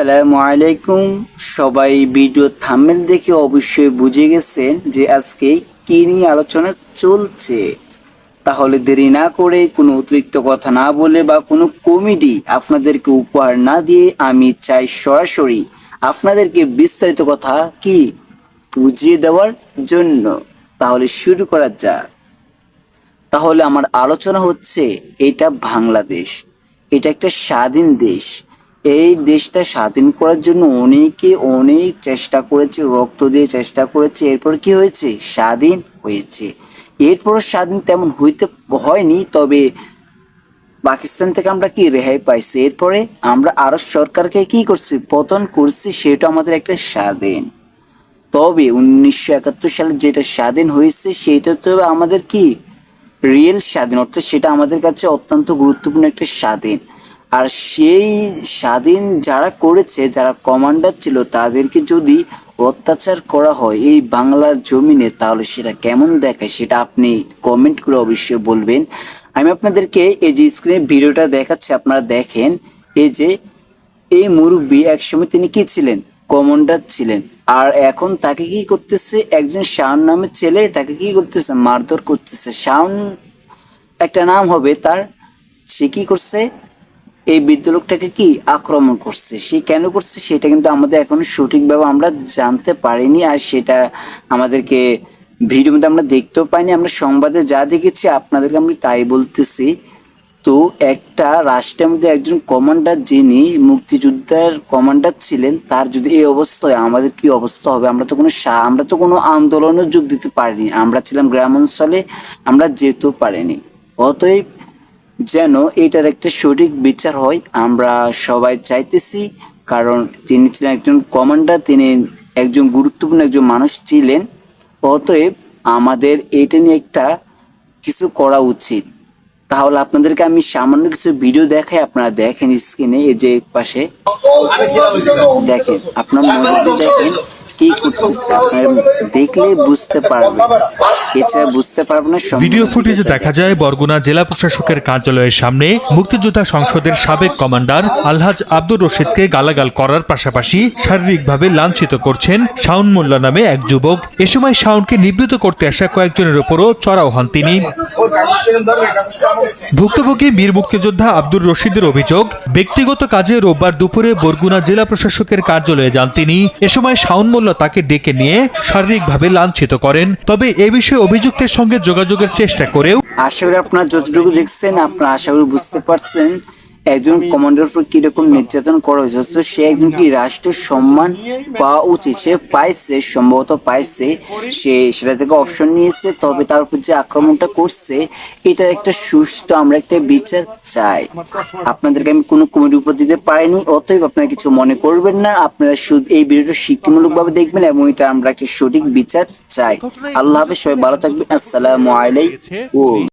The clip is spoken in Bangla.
আসসালামু আলাইকুম। সবাই ভিডিও থামেল দেখে অবশ্যই বুঝে গেছেন যে আজকে কি নিয়ে আলোচনা চলছে। তাহলে দেরি না করে কোনো অতিরিক্ত কথা না বলে বা কোনো কমেডি আপনাদেরকে উপহার না দিয়ে আমি চাই সরাসরি আপনাদেরকে বিস্তারিত কথা কি বুঝিয়ে দেওয়ার জন্য। তাহলে শুরু করা যাক। তাহলে আমার আলোচনা হচ্ছে, এটা বাংলাদেশ, এটা একটা স্বাধীন দেশ। এই দেশটা স্বাধীন করার জন্য অনেকে অনেক চেষ্টা করেছে, রক্ত দিয়ে চেষ্টা করেছে। এরপর কি হয়েছে? স্বাধীন হয়েছে। এরপর স্বাধীন তেমন হইতে হয়নি, তবে পাকিস্তান থেকে আমরা কি রেহাই পাইছি? এরপরে আমরা আরব সরকারকে কি করছি? পতন করছি, সেটা আমাদের একটা স্বাধীন। তবে উনিশশো একাত্তর সালে যেটা স্বাধীন হয়েছে, সেটা তো আমাদের কি? রিয়েল স্বাধীন, অর্থাৎ সেটা আমাদের কাছে অত্যন্ত গুরুত্বপূর্ণ একটা স্বাধীন। আর সেই স্বাধীন যারা করেছে, যারা কমান্ডার ছিল, তাদেরকে যদি অত্যাচার করা হয় এই বাংলার জমিনে, তাহলে সেটা কেমন দেখায় সেটা আপনি কমেন্ট করে অবশ্যই বলবেন। আমি আপনাদেরকে এই যে স্ক্রিনে ভিডিওটা দেখাচ্ছি, আপনারা দেখেন, এই যে এই মুরব্বী একসময় তিনি কি ছিলেন? কমান্ডার ছিলেন। আর এখন তাকে কি করতেছে? একজন শাওন নামের ছেলে, তাকে কি করতেছে? মারধর করতেছে। শাওন একটা নাম হবে তার, সে কি করছে? এই বৃদ্ধ লোকটাকে কি আক্রমণ করছে? সে কেন করছে? সেটা কিন্তু আমাদের এখনও সঠিকভাবে আমরা জানতে পারিনি আর সেটা আমাদেরকে ভিডিও মধ্যে আমরা দেখতেও পাইনি। আমরা সংবাদে যা দেখেছি আপনাদেরকে আমি তাই বলতেছি। তো একটা রাষ্ট্রের মধ্যে একজন কমান্ডার যিনি মুক্তিযোদ্ধার কমান্ডার ছিলেন, তার যদি এই অবস্থা আমাদের কি অবস্থা হবে? আমরা তো কোনো আমরা তো কোনো আন্দোলনে যোগ দিতে পারিনি। আমরা ছিলাম গ্রাম অঞ্চলে, আমরা যেতেও পারিনি। অতএব যেন এটার একটা সঠিক বিচার হয়, আমরা সবাই চাইতেছি, কারণ তিনি ছিলেন একজন কমান্ডার তিনি একজন গুরুত্বপূর্ণ একজন মানুষ ছিলেন। অতএব আমাদের এটা নিয়ে একটা কিছু করা উচিত। তাহলে আপনাদেরকে আমি সামান্য কিছু ভিডিও দেখাই, আপনারা দেখেন স্ক্রিনে এই যে পাশে। দেখেন, আপনার দিয়ে দেখেন। কি করতেছে দেখলে বুঝতে পারবেন এছাড়া বুঝতে পারবেন ভিডিও ফুটেজে দেখা যায় বরগুনা জেলা প্রশাসকের কার্যালয়ের সামনে মুক্তিযোদ্ধা সংসদের সাবেক কমান্ডার আলহাজ আব্দুর রশিদকে গালাগাল করার পাশাপাশি শারীরিকভাবে লাঞ্ছিত করছেন শাওন মোল্লা নামে এক যুবক। এ সময় শাওনকে নিবৃত করতে আসা কয়েকজনের উপরও চড়াও হন তিনি। ভুক্তভোগী বীর মুক্তিযোদ্ধা আব্দুর রশিদের অভিযোগ ব্যক্তিগত কাজে রোববার দুপুরে বরগুনা জেলা প্রশাসকের কার্যালয়ে যান তিনি। এ সময় শাওন মোল্লা তাকে ডেকে নিয়ে শারীরিকভাবে লাঞ্ছিত করেন। তবে এ বিষয়ে অভিযুক্তের সঙ্গে যোগাযোগের চেষ্টা করেও আশা করি আপনার যতটুকু দেখছেন, আপনার আশা করি বুঝতে পারছেন। একজন কমান্ডার উপর কীরকম নির্যাতন করা হয়েছে? অথচ সে একজন কি রাষ্ট্র সম্মান পাওয়া উচিত? সে পাইছে সম্ভবত পাইছে। সে সেটা থেকে অপশন নিয়েছে তবে তার উপর যে আক্রমণটা করছে এটার একটা সুস্থ আমরা একটা বিচার চাই। আপনাদেরকে আমি কোনো কমেডি উপর দিতে পারিনি অতএব আপনারা কিছু মনে করবেন না। আপনারা শুধু এই ভিডিওটা শিক্ষামূলক ভাবে দেখবেন এবং এটা আমরা একটা সঠিক বিচার চাই। আল্লাহ হাফেজ সবাই ভালো থাকবেন। আসসালামু আলাইকুম।